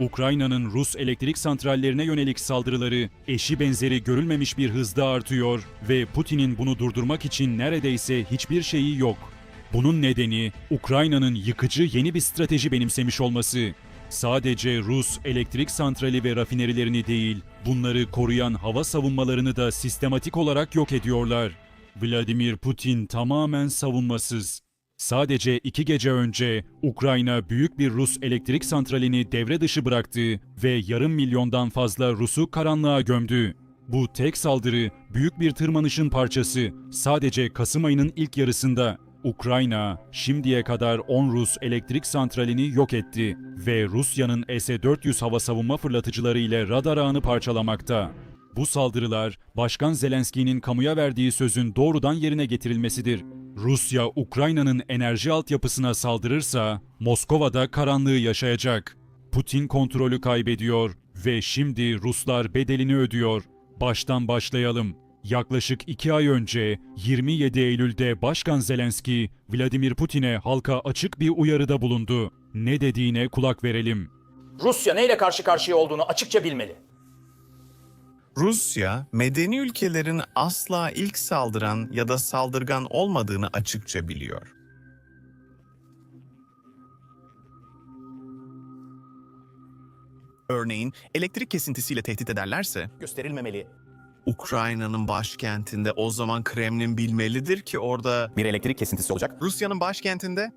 Ukrayna'nın Rus elektrik santrallerine yönelik saldırıları eşi benzeri görülmemiş bir hızda artıyor ve Putin'in bunu durdurmak için neredeyse hiçbir şeyi yok. Bunun nedeni Ukrayna'nın yıkıcı yeni bir strateji benimsemiş olması. Sadece Rus elektrik santrali ve rafinerilerini değil, bunları koruyan hava savunmalarını da sistematik olarak yok ediyorlar. Vladimir Putin tamamen savunmasız. Sadece iki gece önce Ukrayna büyük bir Rus elektrik santralini devre dışı bıraktı ve yarım milyondan fazla Rus'u karanlığa gömdü. Bu tek saldırı büyük bir tırmanışın parçası. Sadece Kasım ayının ilk yarısında Ukrayna şimdiye kadar 10 Rus elektrik santralini yok etti ve Rusya'nın S-400 hava savunma fırlatıcıları ile radar ağını parçalamakta. Bu saldırılar Başkan Zelenski'nin kamuya verdiği sözün doğrudan yerine getirilmesidir. Rusya Ukrayna'nın enerji altyapısına saldırırsa Moskova'da karanlığı yaşayacak. Putin kontrolü kaybediyor ve şimdi Ruslar bedelini ödüyor. Baştan başlayalım. Yaklaşık iki ay önce 27 Eylül'de Başkan Zelenski, Vladimir Putin'e halka açık bir uyarıda bulundu. Ne dediğine kulak verelim. Rusya neyle karşı karşıya olduğunu açıkça bilmeli. Rusya, medeni ülkelerin asla ilk saldıran ya da saldırgan olmadığını açıkça biliyor. Örneğin elektrik kesintisiyle tehdit ederlerse, Gösterilmemeli. Ukrayna'nın başkentinde o zaman Kremlin bilmelidir ki orada Bir elektrik kesintisi olacak. Rusya'nın başkentinde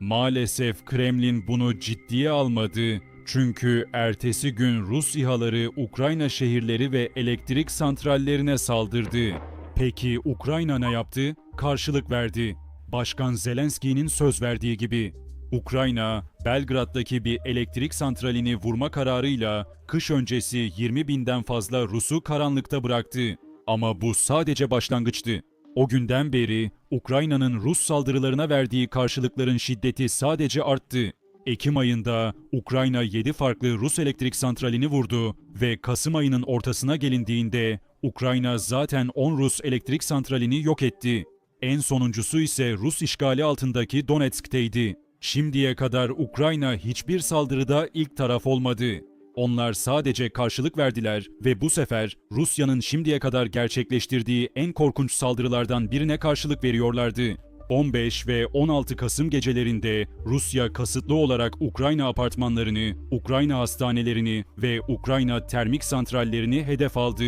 Maalesef Kremlin bunu ciddiye almadı. Çünkü ertesi gün Rus İHA'ları Ukrayna şehirleri ve elektrik santrallerine saldırdı. Peki Ukrayna ne yaptı? Karşılık verdi. Başkan Zelenski'nin söz verdiği gibi. Ukrayna, Belgrad'daki bir elektrik santralini vurma kararıyla kış öncesi 20 binden fazla Rus'u karanlıkta bıraktı. Ama bu sadece başlangıçtı. O günden beri Ukrayna'nın Rus saldırılarına verdiği karşılıkların şiddeti sadece arttı. Ekim ayında Ukrayna 7 farklı Rus elektrik santralini vurdu ve Kasım ayının ortasına gelindiğinde Ukrayna zaten 10 Rus elektrik santralini yok etti. En sonuncusu ise Rus işgali altındaki Donetsk'teydi. Şimdiye kadar Ukrayna hiçbir saldırıda ilk taraf olmadı. Onlar sadece karşılık verdiler ve bu sefer Rusya'nın şimdiye kadar gerçekleştirdiği en korkunç saldırılardan birine karşılık veriyorlardı. 15 ve 16 Kasım gecelerinde Rusya kasıtlı olarak Ukrayna apartmanlarını, Ukrayna hastanelerini ve Ukrayna termik santrallerini hedef aldı.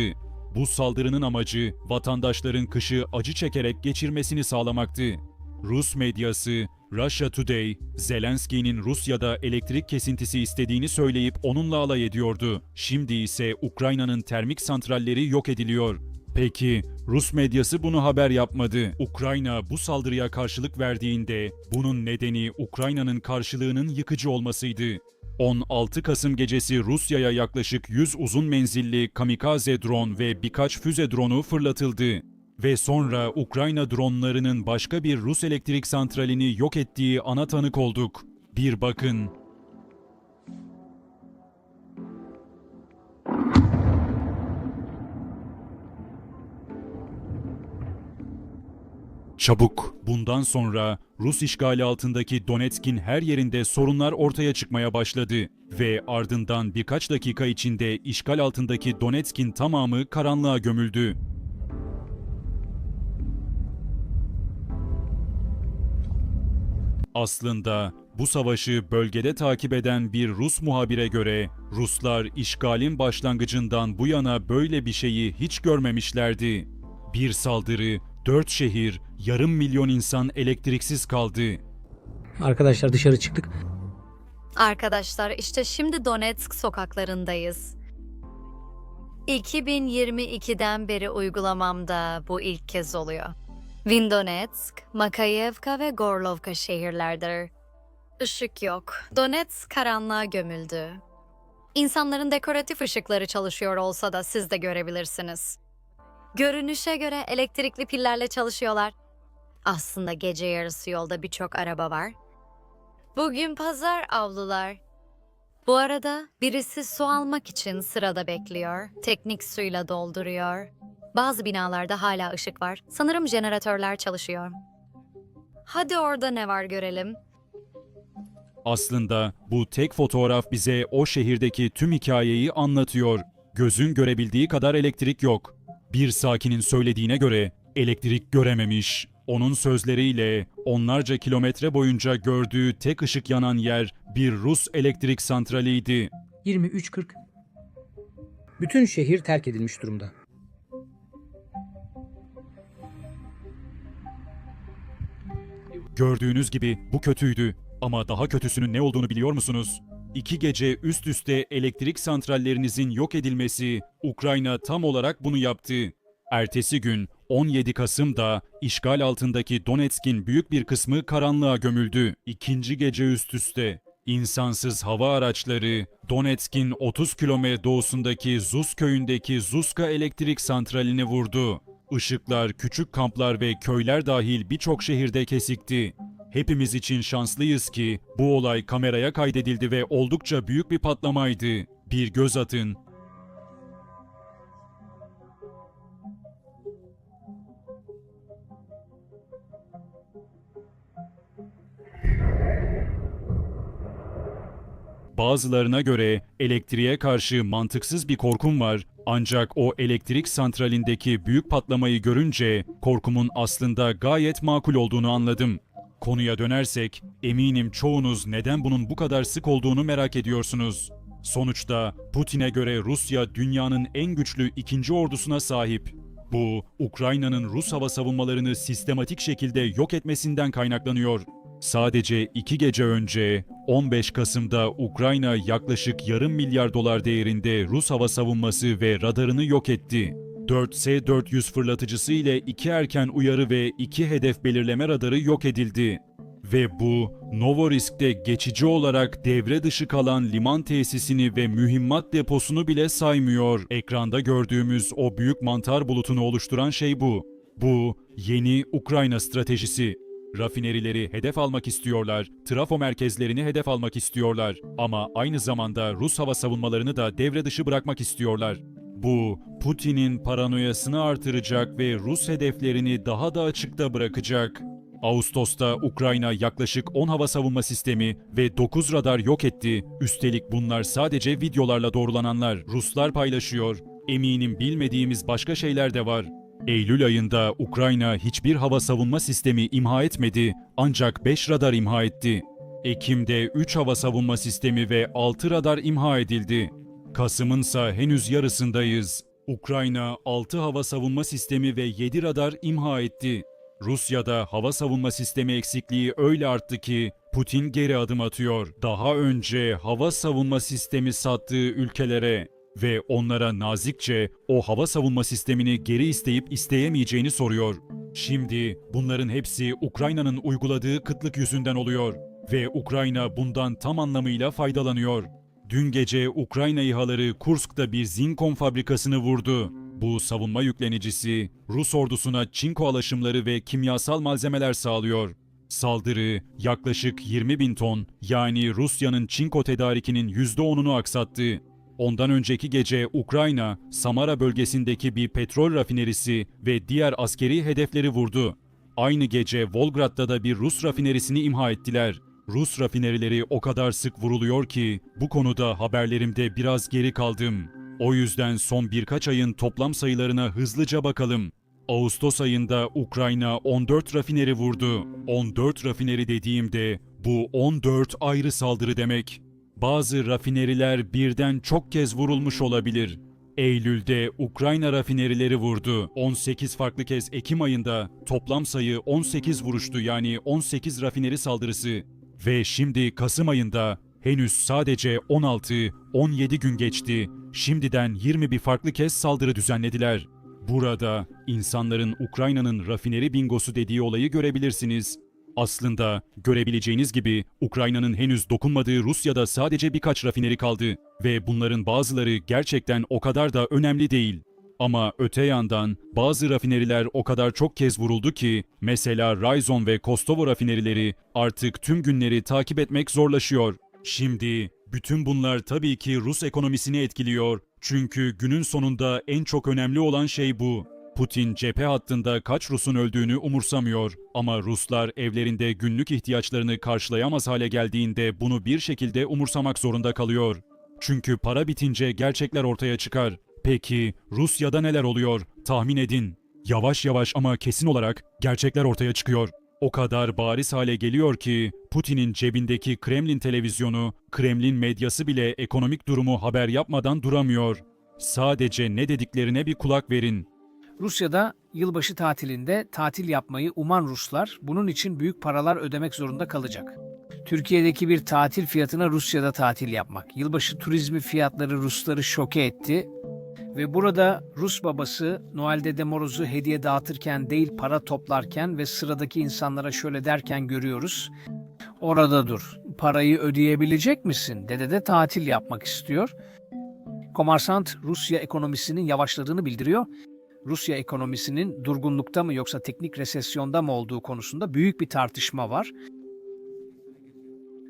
Bu saldırının amacı vatandaşların kışı acı çekerek geçirmesini sağlamaktı. Rus medyası Russia Today, Zelenski'nin Rusya'da elektrik kesintisi istediğini söyleyip onunla alay ediyordu. Şimdi ise Ukrayna'nın termik santralleri yok ediliyor. Peki Rus medyası bunu haber yapmadı. Ukrayna bu saldırıya karşılık verdiğinde bunun nedeni Ukrayna'nın karşılığının yıkıcı olmasıydı. 16 Kasım gecesi Rusya'ya yaklaşık 100 uzun menzilli kamikaze drone ve birkaç füze drone'u fırlatıldı. Ve sonra Ukrayna dronlarının başka bir Rus elektrik santralini yok ettiği ana tanık olduk. Bir bakın. Çabuk. Bundan sonra Rus işgali altındaki Donetsk'in her yerinde sorunlar ortaya çıkmaya başladı ve ardından birkaç dakika içinde işgal altındaki Donetsk'in tamamı karanlığa gömüldü. Aslında bu savaşı bölgede takip eden bir Rus muhabire göre Ruslar işgalin başlangıcından bu yana böyle bir şeyi hiç görmemişlerdi. Bir saldırı, dört şehir, yarım milyon insan elektriksiz kaldı. Arkadaşlar dışarı çıktık. Arkadaşlar işte şimdi Donetsk sokaklarındayız. 2022'den beri uygulamamda bu ilk kez oluyor. Vindonetsk, Makayevka ve Gorlovka şehirlerdir. Işık yok. Donetsk karanlığa gömüldü. İnsanların dekoratif ışıkları çalışıyor olsa da siz de görebilirsiniz. Görünüşe göre elektrikli pillerle çalışıyorlar. Aslında gece yarısı yolda birçok araba var. Bugün pazar avlular. Bu arada birisi su almak için sırada bekliyor. Teknik suyla dolduruyor. Bazı binalarda hala ışık var. Sanırım jeneratörler çalışıyor. Hadi orada ne var görelim. Aslında bu tek fotoğraf bize o şehirdeki tüm hikayeyi anlatıyor. Gözün görebildiği kadar elektrik yok. Bir sakinin söylediğine göre elektrik görememiş. Onun sözleriyle onlarca kilometre boyunca gördüğü tek ışık yanan yer bir Rus elektrik santraliydi. 23.40. Bütün şehir terk edilmiş durumda. Gördüğünüz gibi bu kötüydü. Ama daha kötüsünün ne olduğunu biliyor musunuz? İki gece üst üste elektrik santrallerinizin yok edilmesi, Ukrayna tam olarak bunu yaptı. Ertesi gün 17 Kasım'da işgal altındaki Donetsk'in büyük bir kısmı karanlığa gömüldü. İkinci gece üst üste. İnsansız hava araçları Donetsk'in 30 kilometre doğusundaki Zuz köyündeki Zuzka elektrik santralini vurdu. Işıklar, küçük kamplar ve köyler dahil birçok şehirde kesikti. Hepimiz için şanslıyız ki bu olay kameraya kaydedildi ve oldukça büyük bir patlamaydı. Bir göz atın. Bazılarına göre elektriğe karşı mantıksız bir korkum var. Ancak o elektrik santralindeki büyük patlamayı görünce korkumun aslında gayet makul olduğunu anladım. Konuya dönersek, eminim çoğunuz neden bunun bu kadar sık olduğunu merak ediyorsunuz. Sonuçta Putin'e göre Rusya dünyanın en güçlü ikinci ordusuna sahip. Bu, Ukrayna'nın Rus hava savunmalarını sistematik şekilde yok etmesinden kaynaklanıyor. Sadece iki gece önce 15 Kasım'da Ukrayna yaklaşık yarım milyar dolar değerinde Rus hava savunması ve radarını yok etti. 4S-400 fırlatıcısı ile iki erken uyarı ve iki hedef belirleme radarı yok edildi. Ve bu, Novorisk'te geçici olarak devre dışı kalan liman tesisini ve mühimmat deposunu bile saymıyor. Ekranda gördüğümüz o büyük mantar bulutunu oluşturan şey bu. Bu, yeni Ukrayna stratejisi. Rafinerileri hedef almak istiyorlar, trafo merkezlerini hedef almak istiyorlar ama aynı zamanda Rus hava savunmalarını da devre dışı bırakmak istiyorlar. Bu, Putin'in paranoyasını artıracak ve Rus hedeflerini daha da açıkta bırakacak. Ağustos'ta Ukrayna yaklaşık 10 hava savunma sistemi ve 9 radar yok etti. Üstelik bunlar sadece videolarla doğrulananlar. Ruslar paylaşıyor. Eminim bilmediğimiz başka şeyler de var. Eylül ayında Ukrayna hiçbir hava savunma sistemi imha etmedi ancak 5 radar imha etti. Ekim'de 3 hava savunma sistemi ve 6 radar imha edildi. Kasım'ınsa henüz yarısındayız. Ukrayna 6 hava savunma sistemi ve 7 radar imha etti. Rusya'da hava savunma sistemi eksikliği öyle arttı ki Putin geri adım atıyor. Daha önce hava savunma sistemi sattığı ülkelere ve onlara nazikçe o hava savunma sistemini geri isteyip isteyemeyeceğini soruyor. Şimdi bunların hepsi Ukrayna'nın uyguladığı kıtlık yüzünden oluyor ve Ukrayna bundan tam anlamıyla faydalanıyor. Dün gece Ukrayna İHA'ları Kursk'ta bir Zinkom fabrikasını vurdu. Bu savunma yüklenicisi Rus ordusuna çinko alaşımları ve kimyasal malzemeler sağlıyor. Saldırı yaklaşık 20 bin ton yani Rusya'nın çinko tedarikinin %10'unu aksattı. Ondan önceki gece Ukrayna, Samara bölgesindeki bir petrol rafinerisi ve diğer askeri hedefleri vurdu. Aynı gece Volgrad'da da bir Rus rafinerisini imha ettiler. Rus rafinerileri o kadar sık vuruluyor ki bu konuda haberlerimde biraz geri kaldım. O yüzden son birkaç ayın toplam sayılarına hızlıca bakalım. Ağustos ayında Ukrayna 14 rafineri vurdu. 14 rafineri dediğimde bu 14 ayrı saldırı demek. Bazı rafineriler birden çok kez vurulmuş olabilir. Eylül'de Ukrayna rafinerileri vurdu. 18 farklı kez Ekim ayında toplam sayı 18 vuruştu yani 18 rafineri saldırısı. Ve şimdi Kasım ayında henüz sadece 16-17 gün geçti. Şimdiden 21 farklı kez saldırı düzenlediler. Burada insanların Ukrayna'nın rafineri bingosu dediği olayı görebilirsiniz. Aslında görebileceğiniz gibi Ukrayna'nın henüz dokunmadığı Rusya'da sadece birkaç rafineri kaldı ve bunların bazıları gerçekten o kadar da önemli değil. Ama öte yandan bazı rafineriler o kadar çok kez vuruldu ki mesela Ryzon ve Kostovo rafinerileri artık tüm günleri takip etmek zorlaşıyor. Şimdi bütün bunlar tabii ki Rus ekonomisini etkiliyor. Çünkü günün sonunda en çok önemli olan şey bu. Putin cephe hattında kaç Rus'un öldüğünü umursamıyor ama Ruslar evlerinde günlük ihtiyaçlarını karşılayamaz hale geldiğinde bunu bir şekilde umursamak zorunda kalıyor. Çünkü para bitince gerçekler ortaya çıkar. Peki Rusya'da neler oluyor? Tahmin edin. Yavaş yavaş ama kesin olarak gerçekler ortaya çıkıyor. O kadar bariz hale geliyor ki Putin'in cebindeki Kremlin televizyonu, Kremlin medyası bile ekonomik durumu haber yapmadan duramıyor. Sadece ne dediklerine bir kulak verin. Rusya'da yılbaşı tatilinde tatil yapmayı uman Ruslar bunun için büyük paralar ödemek zorunda kalacak. Türkiye'deki bir tatil fiyatına Rusya'da tatil yapmak. Yılbaşı turizmi fiyatları Rusları şoke etti ve burada Rus babası Noel Dede Moroz'u hediye dağıtırken değil para toplarken ve sıradaki insanlara şöyle derken görüyoruz. Orada dur. Parayı ödeyebilecek misin? Dede de tatil yapmak istiyor. Komarsant Rusya ekonomisinin yavaşladığını bildiriyor. Rusya ekonomisinin durgunlukta mı yoksa teknik resesyonda mı olduğu konusunda büyük bir tartışma var.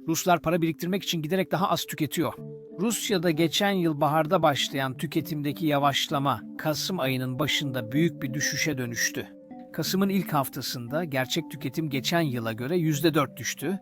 Ruslar para biriktirmek için giderek daha az tüketiyor. Rusya'da geçen yıl baharda başlayan tüketimdeki yavaşlama Kasım ayının başında büyük bir düşüşe dönüştü. Kasım'ın ilk haftasında gerçek tüketim geçen yıla göre %4 düştü.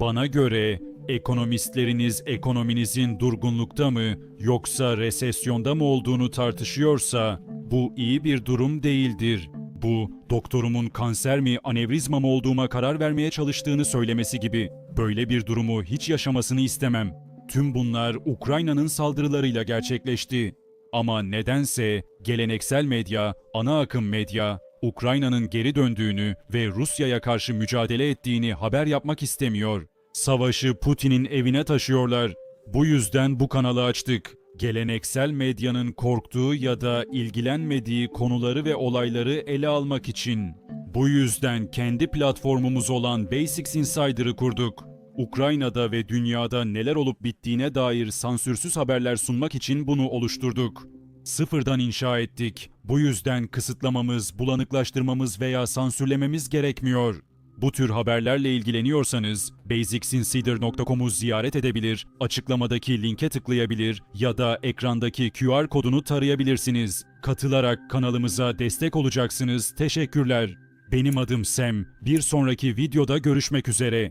Bana göre ekonomistleriniz ekonominizin durgunlukta mı yoksa resesyonda mı olduğunu tartışıyorsa bu iyi bir durum değildir. Bu doktorumun kanser mi anevrizma mı olduğuma karar vermeye çalıştığını söylemesi gibi. Böyle bir durumu hiç yaşamasını istemem. Tüm bunlar Ukrayna'nın saldırılarıyla gerçekleşti. Ama nedense geleneksel medya, ana akım medya Ukrayna'nın geri döndüğünü ve Rusya'ya karşı mücadele ettiğini haber yapmak istemiyor. Savaşı Putin'in evine taşıyorlar. Bu yüzden bu kanalı açtık. Geleneksel medyanın korktuğu ya da ilgilenmediği konuları ve olayları ele almak için. Bu yüzden kendi platformumuz olan Basics Insider'ı kurduk. Ukrayna'da ve dünyada neler olup bittiğine dair sansürsüz haberler sunmak için bunu oluşturduk. Sıfırdan inşa ettik. Bu yüzden kısıtlamamız, bulanıklaştırmamız veya sansürlememiz gerekmiyor. Bu tür haberlerle ilgileniyorsanız basicsinsider.com'u ziyaret edebilir, açıklamadaki linke tıklayabilir ya da ekrandaki QR kodunu tarayabilirsiniz. Katılarak kanalımıza destek olacaksınız. Teşekkürler. Benim adım Sam. Bir sonraki videoda görüşmek üzere.